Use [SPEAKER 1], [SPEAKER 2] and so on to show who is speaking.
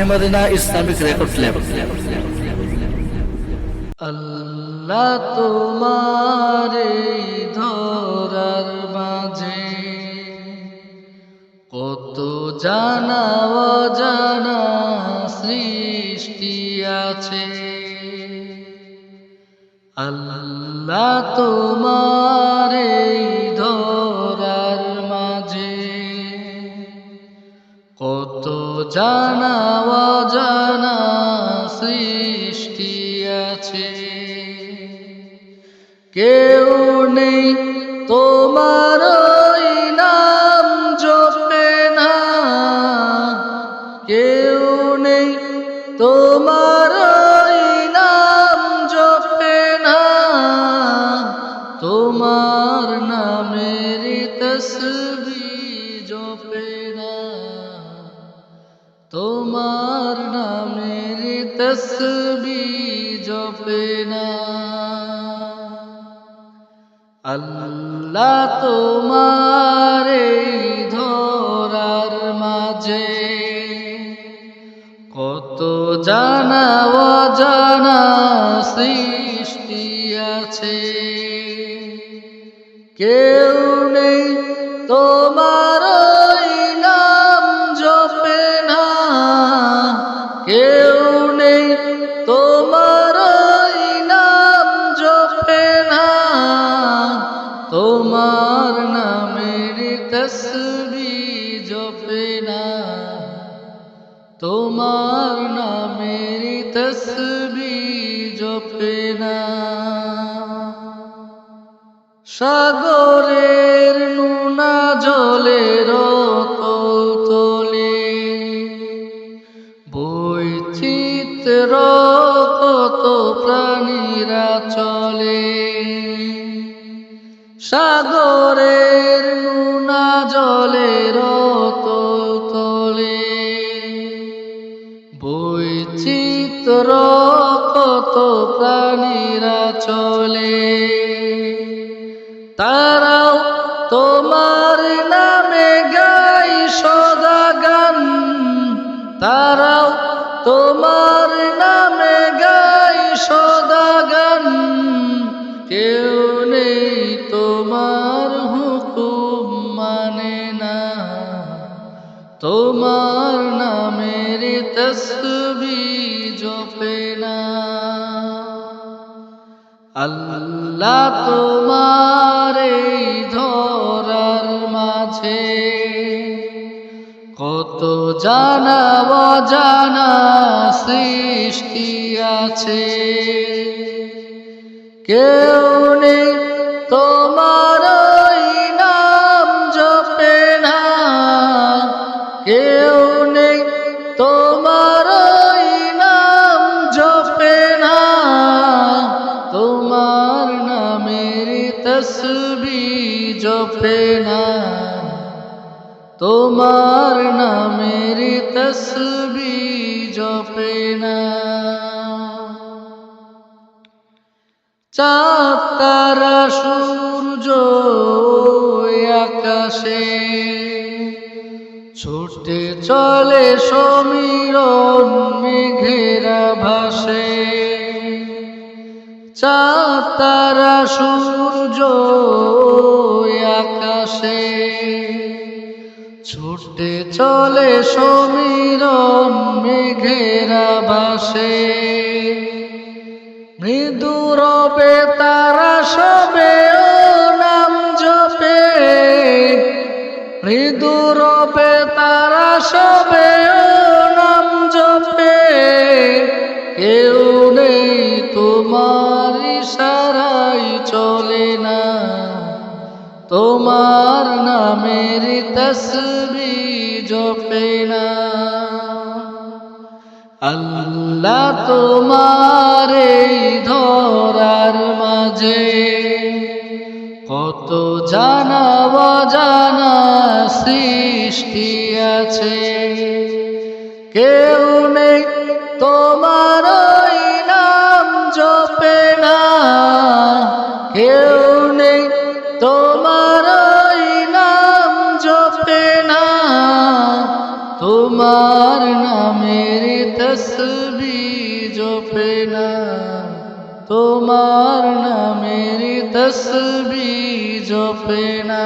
[SPEAKER 1] মাহেমদিনা Islamic record level.
[SPEAKER 2] আল্লাহ তোমার ধরার মাঝে কত জানা অজানা সৃষ্টি আছে। আল্লাহ তোমার কত জানা অজানা সৃষ্টি আছে। কেউ নেই তোমার নাম জপে না। কেউ নেই তোমার নাম জপে না। তোমার নামের তসবি জপে না। তোমার নামের তসবি জপে না। আল্লাহ তোমার ধরার মাঝে কত জানা অজানা সৃষ্টি আছে। কেউ তোমার নামের তসবি জপে না। সাগরের নুনা জলের তলে বৈচিত্র কত প্রাণীরা চলে। সাগরের নুনা জলের বৈচিত্র কত প্রাণীরা চলে? তারাও তোমার নামে গাই সদা গান। তারাও তসবি জপে না। আল্লাহ তোমার এই ধরার মাঝে কত জানা সৃষ্টি আছে। কেউ নেই জপে না, তোমার নামের তসবি জপে না। চাঁদ, তারা, সূর্য আকাশে ছুটে চলে সমীরণ মেঘেরা ভাসে। চাঁদ, তারা, সূর্য আকাশে। ছুটে চলে সমীর মেঘেরা বাসে মৃদু রবে তারা সবে তোমার নামের তসবি জপে না। আল্লাহ তোমার এই ধরার মাঝে কত জানা অজানা সৃষ্টি আছে। কেউ নেই তোমার নাম জপে না তোমার নামের তসবি জপে না তোমার নামের তসবি জপে না